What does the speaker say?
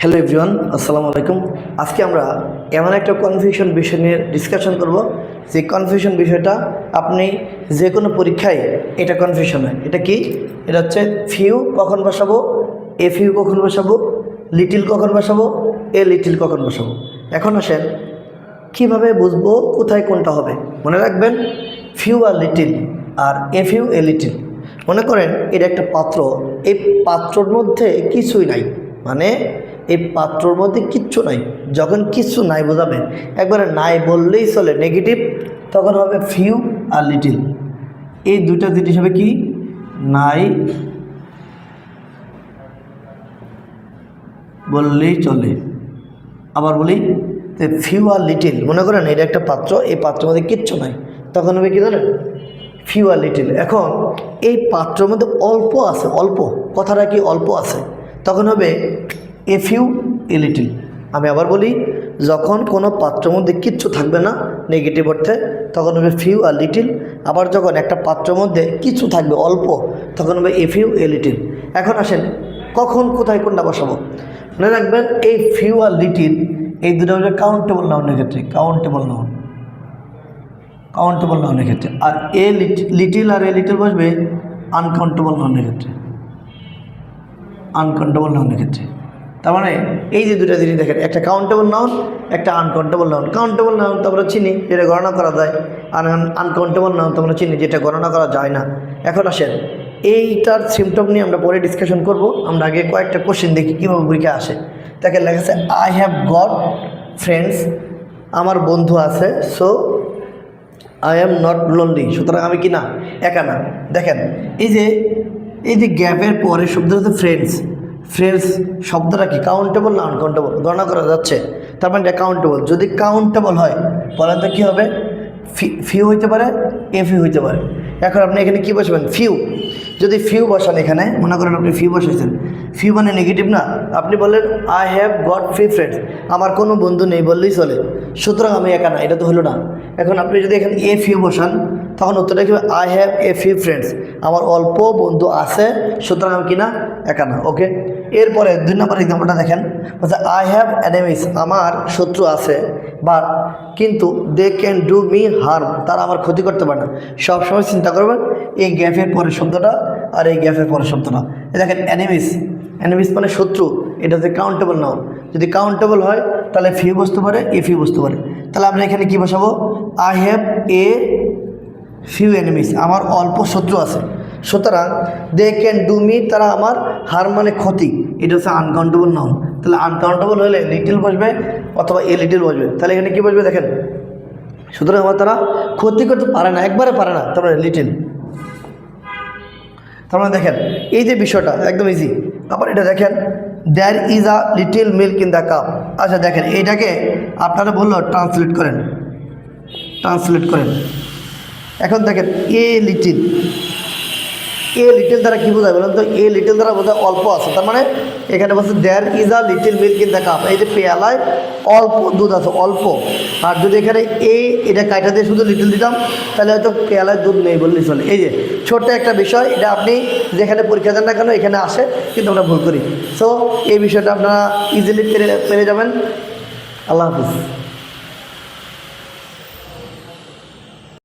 Hello everyone আসসালামু আলাইকুম আজকে আমরা এমন একটা কনফিউশন বিষয় নিয়ে ডিসকাশন করব। যে কনফিউশন বিষয়টা আপনি যে কোনো পরীক্ষায় এটা কনফিউশন হয়। এটা কি? এটা হচ্ছে ফিউ কখন বসাবো এ ফিউ কখন বসাবো লিটিল কখন বসাবো এ লিটিল কখন বসাবো। এখন আসেন, কীভাবে বুঝব কোথায় কোনটা হবে? মনে রাখবেন ফিউ আর লিটিল আর এ ফিউ এ লিটিল মনে করেন, এটা একটা পাত্র এই পাত্রর মধ্যে কিছুই নাই। মানে এই পাত্রর মধ্যে কিচ্ছু নাই। যখন কিচ্ছু নাই বোঝাবে একবারে নাই বললেই চলে। নেগেটিভ তখন হবে ফিউ আর লিটিল এই দুটা জিনিস হবে কি? নাই বললেই চলে। আবার বলি ফিউ আর লিটিল মনে করেন এটা একটা পাত্র, এই পাত্রের মধ্যে কিচ্ছু নাই। তখন হবে কি জানেন? ফিউ আর লিটিল এখন এই পাত্রের মধ্যে অল্প আছে, অল্প, কথাটা কি অল্প আছে? তখন হবে এ ফিউ এ লিটিল আমি আবার বলি, যখন কোনো পাত্রের মধ্যে কিচ্ছু থাকবে না নেগেটিভ অর্থে, তখন হবে ফিউ আর লিটিল আবার যখন একটা পাত্রের মধ্যে কিছু থাকবে, অল্প, তখন হবে এ ফিউ এ লিটিল এখন আসেন, কখন কোথায় কোনটা বসাবো? মনে রাখবেন, এই ফিউ আর লিটিল এই দুটো হচ্ছে কাউন্টেবল নাউনের ক্ষেত্রে কাউন্টেবল নাউন কাউন্টেবল নাউনের ক্ষেত্রে। আর এ লিটিল আর এ লিটিল বসবে আনকাউন্টেবল নাউনের ক্ষেত্রে। আনকাউন্টেবল নাউনের ক্ষেত্রে। তার মানে এই যে দুটো জিনিস দেখেন, একটা কাউন্টেবল নাউন একটা আনকাউন্টেবল নাউন কাউন্টেবল নাউন তো আমরা চিনি, যেটা গণনা করা যায়। আর আনকাউন্টেবল নাউন তো আমরা চিনি, যেটা গণনা করা যায় না। এখন আসেন, এইটার সিমটম নিয়ে আমরা পরে ডিসকাশন করব। আমরা আগে কয়েকটা কোশ্চেন দেখি, কীভাবে পরীক্ষা আসে। তাকে লেখা আছে আই হ্যাভ গড ফ্রেন্ডস আমার বন্ধু আছে so I am not lonely সুতরাং আমি কি না? একা না। দেখেন, এই যে এই যে গ্যাপের পরে শব্দ হচ্ছে ফ্রেন্ডস ফ্রেন্ডস শব্দটা কি? কাউন্টেবল না আনকাউন্টেবল গণনা করা যাচ্ছে। তার মানে এটা কাউন্টেবল যদি কাউন্টেবল হয়, বলেন তো কী হবে? ফি ফি হইতে পারে এফি হইতে পারে। এখন আপনি এখানে কী বসবেন? ফিউ যদি ফিউ বসান এখানে, মনে করেন আপনি ফিউ বসাইছেন। ফিউ মানে নেগেটিভ না। আপনি বললেন I have got free friends আমার কোনো বন্ধু নেই বললেই চলে। সুতরাং আমি একা না, এটা তো হলো না। এখন আপনি যদি এখানে এ ফিউ বসান, তখন উত্তরটা কি I have a few friends আমার অল্প বন্ধু আছে, সুতরাং আমি কিনা একা না। ওকে এরপরে দুই নম্বর এক্সাম্পলটা দেখেন। আই হ্যাভ অ্যানিমিস আমার শত্রু আছে বাট কিন্তু they can do me harm তারা আমার ক্ষতি করতে পারে না। সবসময় চিন্তা করবেন, এই গ্যাপের পরের শব্দটা আর এই গ্যাপের পরের শব্দটা। দেখেন অ্যানিমিস অ্যানিমিস মানে শত্রু। এটা হচ্ছে কাউন্টেবল নাও যদি কাউন্টেবল হয়, তাহলে ফি বসতে পারে এ ফি বসতে পারে। তাহলে আমরা এখানে কী বসাবো? I have a few enemies আমার অল্প শত্রু আছে। সুতরাং দে ক্যান ডু মি তারা আমার হার মানে ক্ষতি। এটা হচ্ছে আনকাউন্টেবল নাউন তাহলে আনকাউন্টেবল হলে লিটিল বসবে অথবা এ লিটিল বসবে। তাহলে এখানে কী বসবে দেখেন? সুতরাং আমার তারা ক্ষতি করতে পারে না, একবারে পারে না তারপরে লিটিল তার মানে দেখেন, এই যে বিষয়টা, একদম ইজি আবার এটা দেখেন there is a little milk in the cup আচ্ছা দেখেন এইটাকে আপনারা বলল ট্রান্সলেট করেন। ট্রান্সলেট করেন। এখন দেখেন এ লিটিল এ লিটিল দ্বারা কী বোঝায় বলেন তো? এ লিটিল দ্বারা বোঝায় অল্প আছে। তার মানে এখানে বলছে there is a little milk in the cup এই যে পেয়ালায় অল্প দুধ আছে, অল্প। আর যদি এখানে এ, এটা কাইটা দিয়ে শুধু লিটিল দিতাম, তাহলে হয়তো পেয়ালায় দুধ নেই বললেই চলে। এই যে, ছোট্ট একটা বিষয়, এটা আপনি যেখানে পরীক্ষা দেন না কেন, এখানে আসে, কিন্তু আমরা ভুল করি। সো এই বিষয়টা আপনারা ইজিলি পেরে পেরে যাবেন। আল্লাহ হাফিজ।